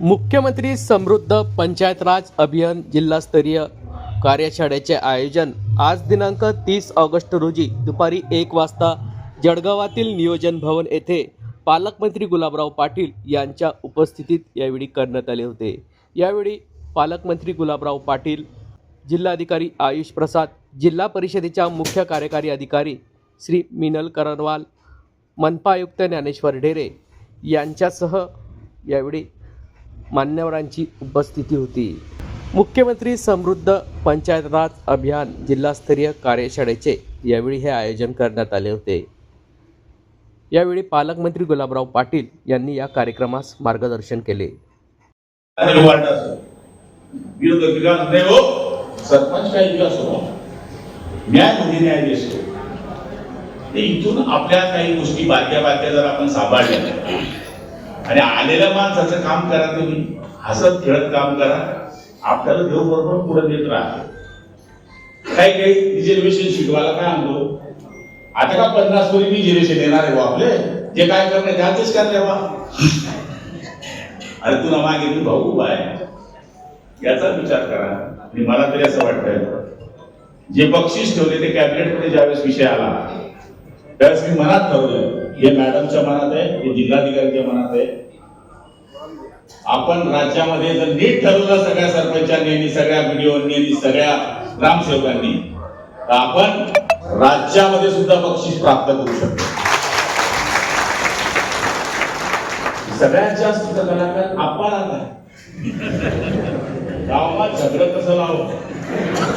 मुख्यमंत्री समृद्ध पंचायत राज अभियान जिल्हास्तरीय कार्यशाळेचे आयोजन आज दिनांक तीस ऑगस्ट रोजी दुपारी एक वाजता जळगावातील नियोजन भवन येथे पालकमंत्री गुलाबराव पाटील यांच्या उपस्थितीत यावेळी करण्यात आले होते. यावेळी पालकमंत्री गुलाबराव पाटील जिल्हाधिकारी आयुष प्रसाद जिल्हा परिषदेच्या मुख्य कार्यकारी अधिकारी श्री मिनल करनवाल मनपा आयुक्त ज्ञानेश्वर ढेरे यांच्यासह यावेळी मान्यवरांची उपस्थिती होती. मुख्यमंत्री समृद्ध पंचायत राज अभियान जिल्हास्तरीय कार्यशाळेचे यावेळी हे आयोजन करण्यात आले होते. यावेळी पालकमंत्री गुलाबराव पाटील यांनी या कार्यक्रमास मार्गदर्शन केले. सरपंच विकास न्याय म्हणजे न्याय इथून आपल्या काही गोष्टी बारक्या बारक्या जर आपण सांभाळल्या आणि आलेल्या माणसाचं काम करा तुम्ही हसत खेळत काम करा. आपल्याला देव बरोबर पुढे देत राहा काही काही रिझर्वेशन शिकवायला काय आणलो आता का पन्नास कोटी रिझर्वेशन येणार आहे बा आपले? जे काय करणे त्यातच करणे बा अरे तुला मागे तू भाऊ उभा आहे. याचा विचार करा. आणि मला तरी असं वाटतंय जे बक्षीस ठेवले ते कॅबिनेटमध्ये ज्यावेळेस विषय आला त्यावेळेस मी मनात ठरवलं हे मॅडमच्या मनात आहे हे जिल्हाधिकाऱ्यांच्या मनात आहे. आपण राज्यामध्ये जर नीट ठरवलं सगळ्या सरपंचांनी सगळ्या बीडीओनी सगळ्या ग्रामसेवकांनी तर आपण राज्यामध्ये सुद्धा बक्षीस प्राप्त करू शकतो. सगळ्यात जास्त कलाकार आपण आता गावात झगडं कसं लावतो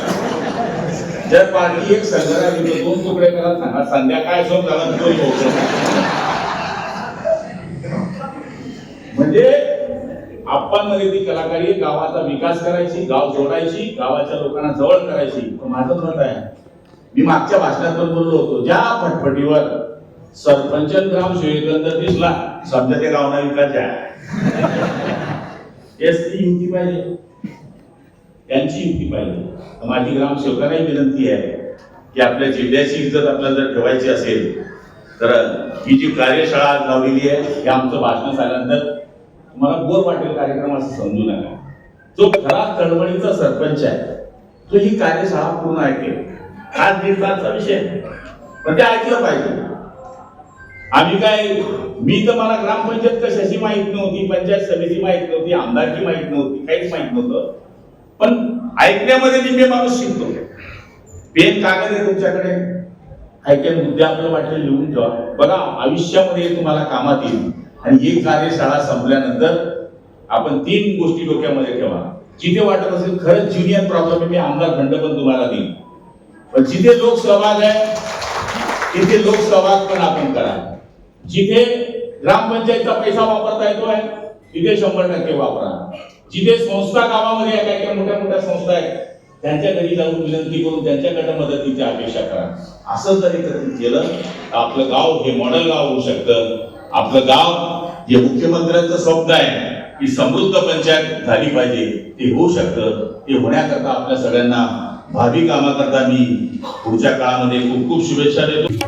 जर पार्टी एक संघरा दोन तुकडे करा सांगा संध्याकाळ सोप झाला तोही म्हणजे आप्पांमध्ये ती कलाकारी गावाचा विकास करायची गाव जोडायची गावाच्या लोकांना जवळ करायची. माझं मत आहे मी मागच्या भाषणात पण बोललो होतो ज्या फटफटीवर सरपंच ग्राम ग्रामसेवकांना दिसला समजा ते गावना विकास आहे एस टी युती पाहिजे? त्यांची युक्ती पाहिजे. तर माझी ग्रामसेवकांनाही विनंती आहे की आपल्या जिल्ह्याची इज्जत आपल्याला जर ठेवायची असेल तर ही जी कार्यशाळा आज लावलेली आहे हे आमचं भाषण झाल्यानंतर तुम्हाला बोर वाटेल कार्यक्रम असं समजू नका. जो खरा कळमळीचा सरपंच आहे तो ही कार्यशाळा पूर्ण ऐकेल. आज दीड तासचा विषय पण ते ऐकलं पाहिजे. आम्ही काय मी तर मला ग्रामपंचायत कशाची माहीत नव्हती पंचायत समिती माहीत नव्हती आमदारची माहीत नव्हती काहीच माहीत नव्हतं. पण ऐकण्यामध्ये निम्मे माणूस शिकतो. पेन कागद आहे तुमच्याकडे काही काही मुद्दे आपल्याला वाटले लिहून ठेवा. बघा आयुष्यामध्ये तुम्हाला कामात येईल. आणि ही कार्यशाळा संपल्यानंतर आपण तीन गोष्टी डोक्यामध्ये ठेवा. जिथे वाटत असेल खरंच ज्युनियर प्रॉब्लेम आहे मी आमदार खंड पण तुम्हाला देईल. पण जिथे लोक सहभाग आहे तिथे लोक सहभाग पण आपण करा. जिथे ग्रामपंचायतचा पैसा वापरता येतो आहे तिथे शंभर टक्के वापरा. जिथे संस्था गावामध्ये काही काही मोठ्या मोठ्या संस्था आहेत त्यांच्या घरी जाऊन विनंती करून त्यांच्याकडे मदतीची अपेक्षा करा. असं जर एकत्रित केलं तर आपलं गाव हे मॉडेल गाव होऊ शकतं. आपलं गाव हे मुख्यमंत्र्यांचं स्वप्न आहे की समृद्ध पंचायत झाली पाहिजे. ते होऊ शकतं. ते होण्याकरता आपल्या सगळ्यांना भावी कामाकरता मी पुढच्या काळामध्ये खूप खूप शुभेच्छा देतो.